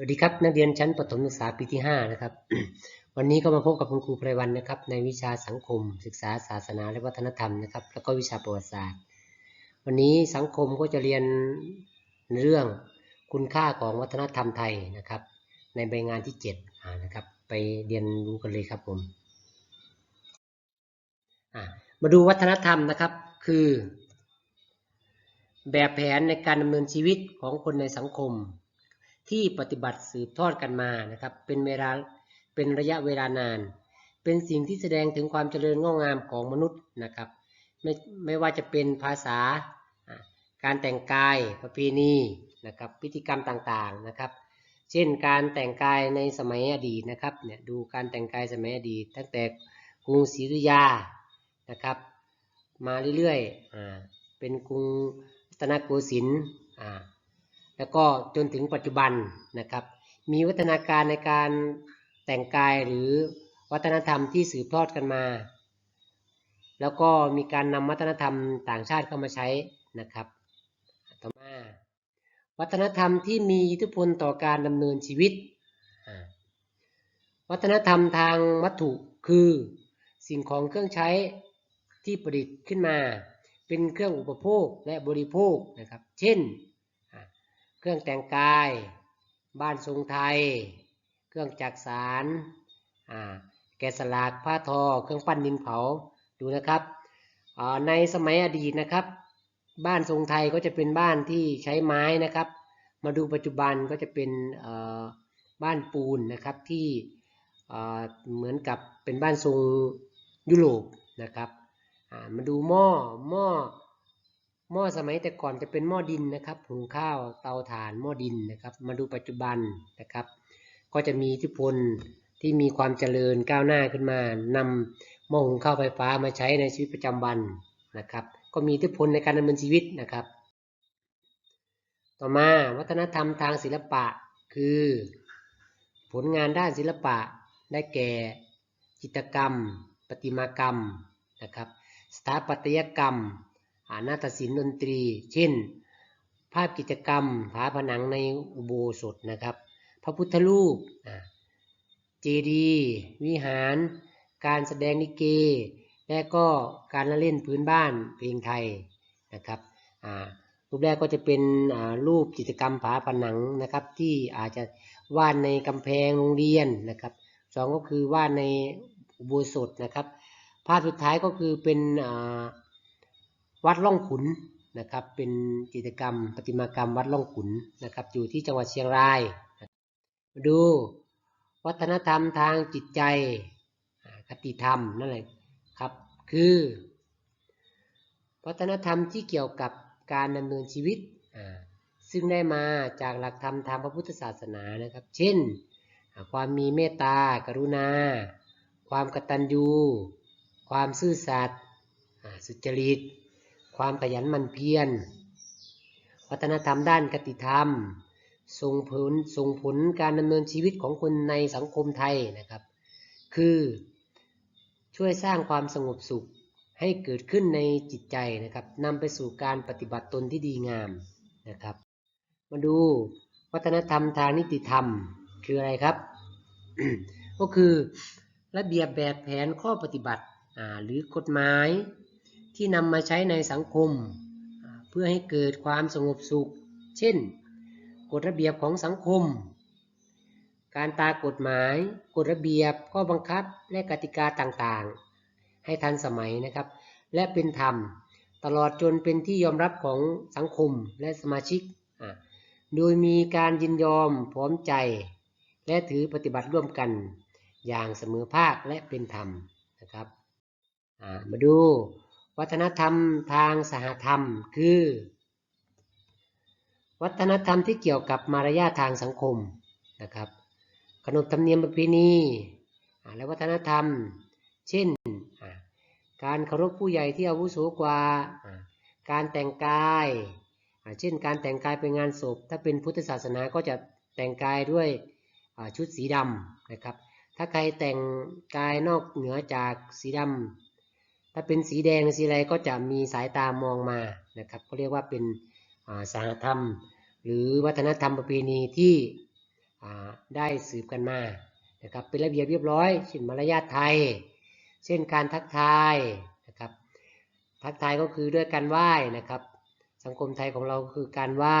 สวัสดีครับ นักเรียนชั้นประถมศึกษาปีที่ 5 นะครับ วันนี้ก็มาพบกับคุณครูไพรวันนะครับ ในวิชาสังคม ศึกษาศาสนาและวัฒนธรรมนะครับ แล้วก็วิชาประวัติศาสตร์ วันนี้สังคมก็จะเรียนเรื่องคุณค่าของวัฒนธรรมไทยนะครับ ในใบงานที่7อ่านะครับ ไปเรียนรู้กันเลยครับผมมาดูวัฒนธรรมนะครับคือ แบบแผนในการดำเนินชีวิตของคนในสังคม ที่ปฏิบัติสืบทอดกันมานะครับ เป็นเวลาเป็นระยะเวลานาน เป็นสิ่งที่แสดงถึงความเจริญงอกงามของมนุษย์นะครับไม่ไม่ว่าจะเป็นภาษาการแต่งกายประเพณีนะครับพิธีกรรมต่างๆนะครับ เช่นการแต่งกายในสมัยอดีตนะครับเนี่ยดูการแต่งกายสมัยอดีต ตั้งแต่กรุงศรีอยุธยานะครับ มาเรื่อยๆอเป็นกรุงรัตนโกสินทร์ แล้วก็จนถึงปัจจุบันนะครับ มีวัฒนาการในการแต่งกายหรือวัฒนธรรมที่สืบทอดกันมา แล้วก็มีการนำวัฒนธรรมต่างชาติเข้ามาใช้นะครับ ต่อมา วัฒนธรรมที่มีอิทธิพลต่อการดำเนินชีวิต วัฒนธรรมทางวัตถุคือสิ่งของเครื่องใช้ที่ประดิษฐ์ขึ้นมา เป็นเครื่องอุปโภคและบริโภคนะครับ เช่น เครื่องแต่งกาย บ้านทรงไทย เครื่องจักสารอ่าแกะสลักผ้าทอ เครื่องปั้นดินเผาดูนะครับในสมัยอดีตนะครับ บ้านทรงไทยก็จะเป็นบ้านที่ใช้ไม้นะครับ มาดูปัจจุบันก็จะเป็นบ้านปูนนะครับที่เหมือนกับเป็นบ้านทรงยุโรปนะครับมาดูหม้อหม้อ หม้อสมัยแต่ก่อนจะเป็นหม้อดินนะครับหุงข้าวเตาถ่านหม้อดินนะครับ มาดูปัจจุบันนะครับ ก็จะมีอิทธิพลที่มีความเจริญก้าวหน้าขึ้นมานำหม้อหุงข้าวไฟฟ้ามาใช้ในชีวิตประจำวันนะครับ ก็มีอิทธิพลในการดำเนินชีวิตนะครับ ต่อมาวัฒนธรรมทางศิลปะคือ ผลงานด้านศิลปะได้แก่ จิตรกรรม ประติมากรรมนะครับ สถาปัตยกรรม นาฏศิลป์ดนตรี เช่น ภาพกิจกรรมฝาผนังในอุโบสถนะครับ พระพุทธรูปเจดีย์วิหาร การแสดงลิเก และก็การละเล่นพื้นบ้านเพลงไทยนะครับรูปแรกก็จะเป็นรูปกิจกรรมฝาผนังนะครับ ที่อาจจะวาดในกำแพงโรงเรียนนะครับสองก็คือวาดในอุโบสถนะครับ ภาพสุดท้ายก็คือเป็น วัดล่องขุนนะครับ เป็นกิจกรรมประติมากรรมวัดล่องขุนนะครับ อยู่ที่จังหวัดเชียงราย มาดูวัฒนธรรมทางจิตใจคติธรรมนั่นแหละครับ คือ วัฒนธรรมที่เกี่ยวกับการดำเนินชีวิต ซึ่งได้มาจากหลักธรรมทางพระพุทธศาสนานะครับ เช่น ความมีเมตตา กรุณา ความกตัญญู ความซื่อสัตย์สุจริต ความขยันหมั่นเพียร วัฒนธรรมด้านคติธรรม ส่งผลส่งผลการดำเนินชีวิตของคนในสังคมไทยนะครับ คือช่วยสร้างความสงบสุขให้เกิดขึ้นในจิตใจนะครับนำไปสู่การปฏิบัติตนที่ดีงามนะครับ มาดูวัฒนธรรมทางนิติธรรมคืออะไรครับ ก็คือระเบียบแบบแผนข้อปฏิบัติหรือกฎหมาย ที่นำมาใช้ในสังคม เพื่อให้เกิดความสงบสุข เช่น กฎระเบียบของสังคม การตากฎหมาย กฎระเบียบข้อบังคับและกติกาต่างๆ ให้ทันสมัยนะครับ และเป็นธรรมตลอดจนเป็นที่ยอมรับของสังคมและสมาชิก โดยมีการยินยอมพร้อมใจ และถือปฏิบัติร่วมกันอย่างเสมอภาคและเป็นธรรมนะครับ มาดู วัฒนธรรมทางสหธรรม คือ วัฒนธรรมที่เกี่ยวกับมารยาททางสังคมนะครับขนบธรรมเนียมประเพณีและวัฒนธรรม เช่น การเคารพผู้ใหญ่ที่อาวุโสกว่า การแต่งกาย เช่นการแต่งกายไปงานศพ ถ้าเป็นพุทธศาสนาก็จะแต่งกายด้วยชุดสีดำนะครับ ถ้าใครแต่งกายนอกเหนือจากสีดำ ถ้าเป็นสีแดงสีอะไรก็จะมีสายตามองมานะครับก็เรียกว่าเป็นอ่าธรรม หรือวัฒนธรรมประเพณีที่ได้สืบกันมานะครับเป็นระเบียบเรียบร้อยเช่นมารยาทไทย เช่นการทักทายนะครับทักทายก็คือด้วยการไหว้นะครับ สังคมไทยของเราคือการไหว้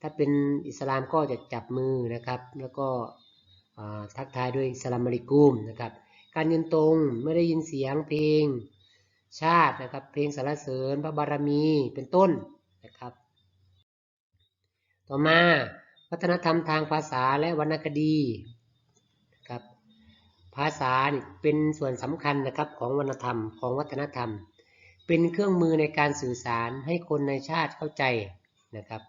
ถ้าเป็นอิสลามก็จะจับมือนะครับ แล้วก็ทักทายด้วยสลามอะลัยกุมนะครับการยืนตรงไม่ได้ยินเสียงเพลง ชาตินะครับ เพลงสรรเสริญพระบารมีเป็นต้นนะครับ ต่อมาวัฒนธรรมทางภาษาและวรรณคดีนะครับ ภาษาเป็นส่วนสำคัญนะครับของวรรณธรรมของวัฒนธรรม เป็นเครื่องมือในการสื่อสารให้คนในชาติเข้าใจนะครับ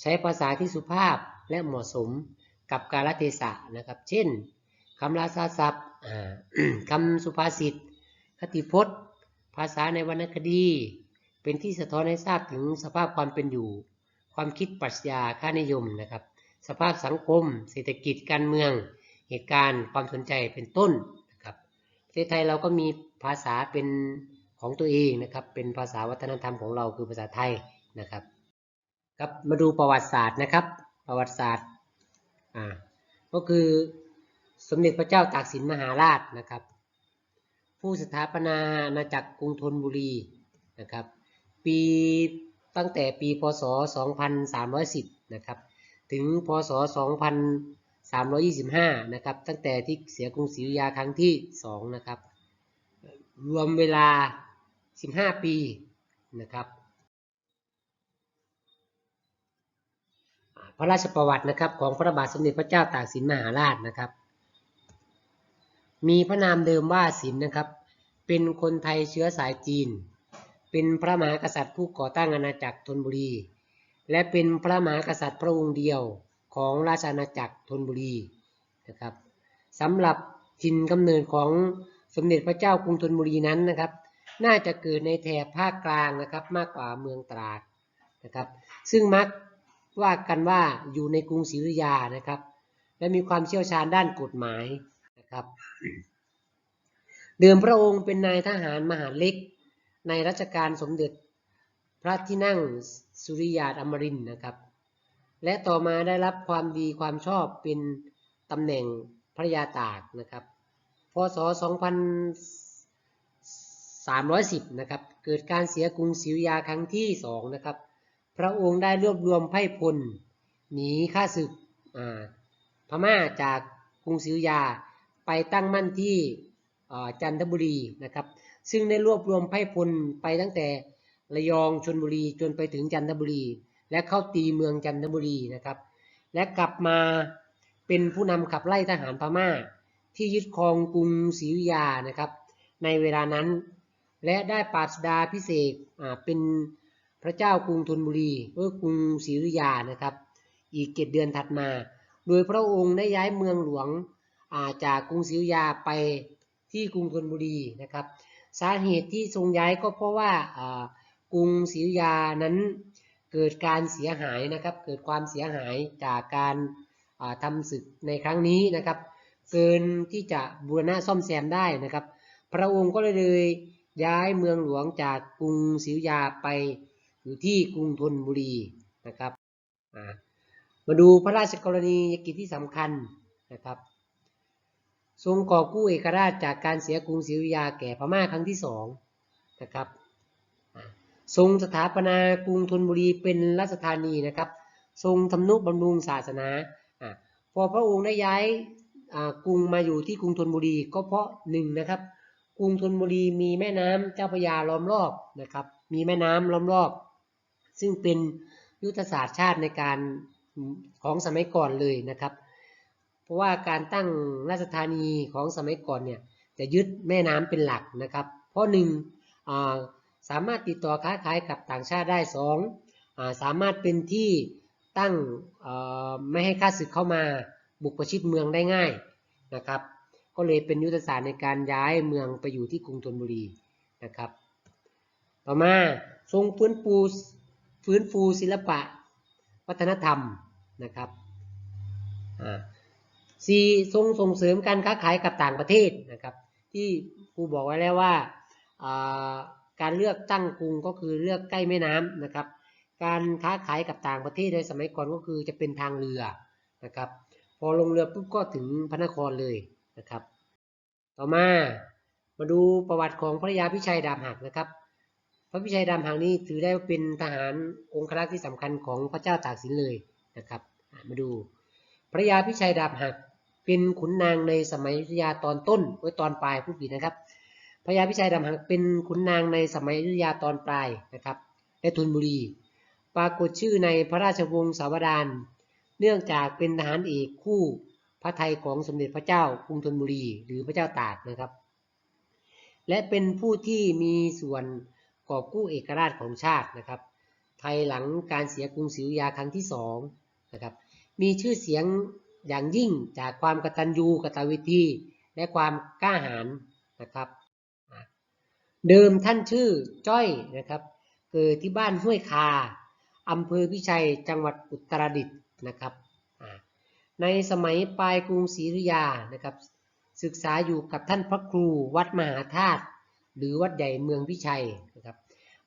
ใช้ภาษาที่สุภาพและเหมาะสมกับกาลเทศะนะครับ เช่นคำราชาศัพท์คำสุภาษิตคติพจน์ ภาษาในวรรณคดี เป็นที่สะท้อนให้ทราบถึงสภาพความเป็นอยู่ ความคิดปรัชญาค่านิยมนะครับ สภาพสังคม เศรษฐกิจการเมือง เหตุการณ์ความสนใจเป็นต้นนะครับประเทศไทยเราก็มีภาษาเป็นของตัวเองนะครับ เป็นภาษาวัฒนธรรมของเราคือภาษาไทยนะครับครับมาดูประวัติศาสตร์นะครับ ประวัติศาสตร์อ่าก็คือสมเด็จพระเจ้าตากสินมหาราชนะครับ ผู้สถาปนาอาณาจักรกรุงธนบุรีนะครับ ปีตั้งแต่ปีพศ 2310 นะครับ ถึงพศ 2325 นะครับ ตั้งแต่ที่เสียกรุงศรีอยุธยาครั้งที่ 2 นะครับ รวมเวลา 15 ปีนะครับพระราชประวัตินะครับของพระบาทสมเด็จพระเจ้าตากสินมหาราชนะครับ มีพระนามเดิมว่าสินนะครับ เป็นคนไทยเชื้อสายจีน เป็นพระมหากษัตริย์ผู้ก่อตั้งอาณาจักรธนบุรี และเป็นพระมหากษัตริย์พระองค์เดียวของราชอาณาจักรธนบุรีนะครับสำหรับถิ่นกำเนิดของสมเด็จพระเจ้ากรุงธนบุรีนั้นนะครับ น่าจะเกิดในแถบภาคกลางนะครับมากกว่าเมืองตราดนะครับ ซึ่งมักว่ากันว่าอยู่ในกรุงศรีอยุธยานะครับ และมีความเชี่ยวชาญด้านกฎหมาย ครับ เดิมพระองค์เป็นนายทหารมหาเล็ก ในรัชกาลสมเด็จ พระที่นั่งสุริยาอมรินทร์นะครับ และต่อมาได้รับความดีความชอบเป็นตำแหน่งพระยาตากนะครับ พศ 2310 นะครับ เกิดการเสียกรุงศรีอยุธยาครั้งที่2นะครับ พระองค์ได้รวบรวมไพร่พล หนีข้าศึกพม่าจากกรุงศรีอยุธยา ไปตั้งมั่นที่จันทบุรีนะครับ ซึ่งได้รวบรวมไพ่พลไปตั้งแต่ระยองชนบุรีจนไปถึงจันทบุรี และเข้าตีเมืองจันทบุรีนะครับ และกลับมาเป็นผู้นำขับไล่ทหารพม่า ที่ยึดครองกรุงศรีอยุธยานะครับ ในเวลานั้น และได้ปาชดาพิเศษเป็นพระเจ้ากรุงธนบุรีหรือกรุงศรีอยุธยานะครับ อีกเจ็ดเดือนถัดมา โดยพระองค์ได้ย้ายเมืองหลวง จากกรุงศรีอยุธยาไปที่กรุงธนบุรีนะครับ สาเหตุที่ทรงย้ายก็เพราะว่ากรุงศรีอยุธยานั้นเกิดการเสียหายนะครับ เกิดความเสียหายจากการาทำศึกในครั้งนี้นะครับ เกินที่จะบูรณะซ่อมแซมได้นะครับ พระองค์ก็เลยย้ายเมืองหลวงจากกรุงศรีอยุธยาไปอยู่ที่กรุงธนบุรีนะครับ มาดูพระราชกรณียกิจที่สำคัญนะครับ ทรงก่อกู้เอกราชจากการเสียกรุงศรีอยุธยาแก่พม่าครั้งที่สองนะครับทรงสถาปนากรุงธนบุรีเป็นราชธานีนะครับ ทรงทำนุบำรุงศาสนาอพอพระองค์ได้ย้ายกรุงมาอยู่ที่กรุงธนบุรีก็เพราะหนึ่งนะครับ กรุงธนบุรีมีแม่น้ำเจ้าพระยาล้อมรอบนะครับ มีแม่น้ำล้อมรอบ ซึ่งเป็นยุทธศาสตร์ชาติในการของสมัยก่อนเลยนะครับ เพราะว่าการตั้งราชธานีของสมัยก่อนเนี่ยจะยึดแม่น้ำเป็นหลักนะครับ เพราะหนึ่งาสามารถติดต่อค้าขายกับต่างชาติได้สองอาสามารถเป็นที่ตั้งไม่ให้ข้าศึกเข้ามาบุกประชิดเมืองได้ง่ายนะครับ ก็เลยเป็นยุทธศาสตร์ในการย้ายเมืองไปอยู่ที่กรุงธนบุรีนะครับ ต่อมาทรงฟื้นฟูฟื้นฟูศิลปะวัฒนธรรมนะครับ สี่ทรงส่งเสริมการค้าขายกับต่างประเทศนะครับที่ครูบอกไว้แล้วว่าการเลือกตั้งกรุงก็คือเลือกใกล้แม่น้ำนะครับ การค้าขายกับต่างประเทศในสมัยก่อนก็คือจะเป็นทางเรือนะครับ พอลงเรือปุ๊บก็ถึงพระนครเลยนะครับ ต่อมามาดูประวัติของพระยาพิชัยดาบหักนะครับ พระพิชัยดาบหักนี้ถือได้ว่าเป็นทหารองครักษ์ที่สำคัญของพระเจ้าตากสินเลยนะครับ มาดูพระยาพิชัยดาบหัก เป็นขุนนางในสมัยอยุธยาตอนต้นไว้ตอนปลายผู้ผิดนะครับพระยาพิชัยดาบหักเป็นขุนนางในสมัยอยุธยาตอนปลายนะครับและธนบุรี ปรากฏชื่อในพระราชวงศ์สาวดารเนื่องจากเป็นทหารเอกคู่พระไทยของสมเด็จพระเจ้ากรุงธนบุรี หรือพระเจ้าตากนะครับ และเป็นผู้ที่มีส่วนกอบกู้เอกราชของชาตินะครับภายหลังการเสียกรุงศรีอยุธยาครั้งที่สองนะครับมีชื่อเสียง อย่างยิ่งจากความกตัญญูกตเวทีและความกล้าหาญนะครับ เดิมท่านชื่อจ้อยนะครับเกิดที่บ้านห้วยคาอำเภอพิชัยจังหวัดอุตรดิตถ์นะครับในสมัยปลายกรุงศรีอยุธยานะครับ ศึกษาอยู่กับท่านพระครูวัดมหาธาตุหรือวัดใหญ่เมืองพิชัยนะครับ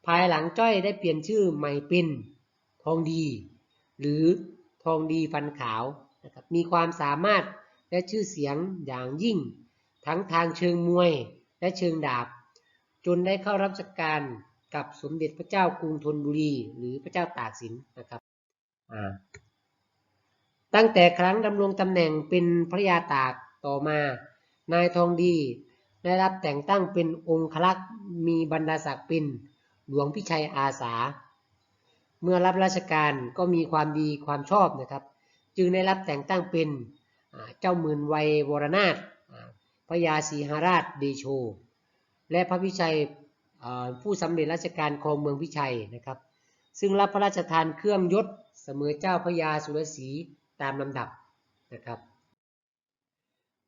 ภายหลังจ้อยได้เปลี่ยนชื่อใหม่เป็นทองดี หรือทองดีฟันขาว นะครับมีความสามารถและชื่อเสียงอย่างยิ่ง ทั้งทางเชิงมวยและเชิงดาบ จนได้เข้ารับราชการกับสมเด็จพระเจ้ากรุงธนบุรี หรือพระเจ้าตากสินนะครับอ่าตั้งแต่ครั้งดำรงตำแหน่งเป็นพระยาตากต่อมา นายทองดีได้รับแต่งตั้งเป็นองครักษ์มีบรรดาศักดิ์เป็นหลวงพิชัยอาสา เมื่อรับราชการก็มีความดีความชอบนะครับ จึงได้รับแต่งตั้งเป็นเจ้าหมื่นวัยวรนาถพระยาศรีหราชเดโช และพระพิชัยผู้สำเร็จราชการครองเมืองพิชัยนะครับ ซึ่งรับพระราชทานเครื่องยศเสมอเจ้าพระยาสุรศรีตามลำดับนะครับ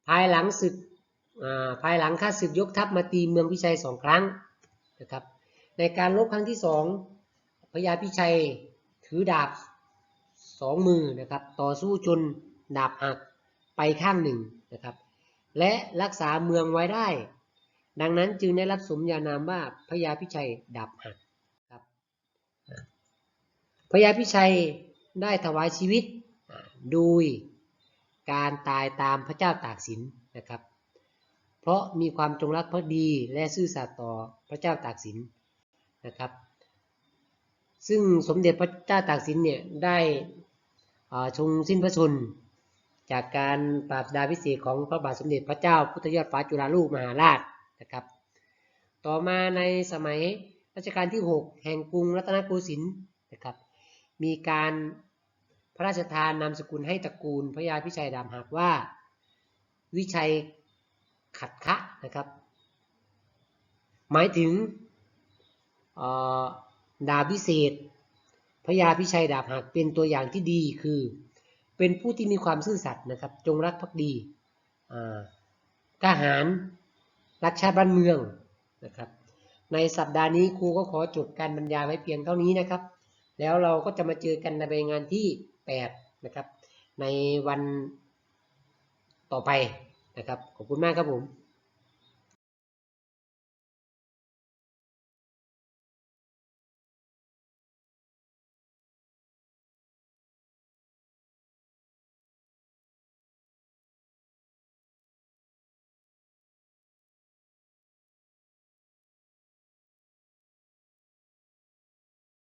ภายหลังศึกภายหลังข้าศึกยกทัพมาตีเมืองพิชัยสองครั้งนะครับ ในการรบครั้งที่สองพญาพิชัยถือดาบ สองมือนะครับ ต่อสู้จนดาบหักไปข้างหนึ่งนะครับ และรักษาเมืองไว้ได้ ดังนั้นจึงได้รับสมญานามว่าพญาพิชัยดาบหักครับพญาพิชัยได้ถวายชีวิตโดยการตายตามพระเจ้าตากสินนะครับ เพราะมีความจงรักภักดีและซื่อสัตย์ต่อพระเจ้าตากสินนะครับ ซึ่งสมเด็จพระเจ้าตากสินเนี่ยได้ อ่าทรงสิ้นพระชน จากการปราบดาพิเศษของพระบาทสมเด็จพระเจ้าพุทธยอดฟ้าจุฬาลูกมหาราชนะครับ ต่อมาในสมัยรัชกาลที่ 6 แห่งกรุงรัตนโกสินทร์นะครับ มีการพระราชทานนามสกุลให้ตระกูลพระยาพิชัยดามหักว่า วิชัยขัดคะนะครับ หมายถึงดาบพิเศษ พระยาพิชัยดาบหักเป็นตัวอย่างที่ดีคือ เป็นผู้ที่มีความซื่อสัตย์นะครับ จงรักภักดีอ่ากล้าหาญรักชาติบ้านเมืองนะครับ ในสัปดาห์นี้ครูก็ขอจบการบรรยายไว้เพียงเท่านี้นะครับ แล้วเราก็จะมาเจอกันในใบงานที่ 8 นะครับ ในวันต่อไปนะครับ ขอบคุณมากครับผม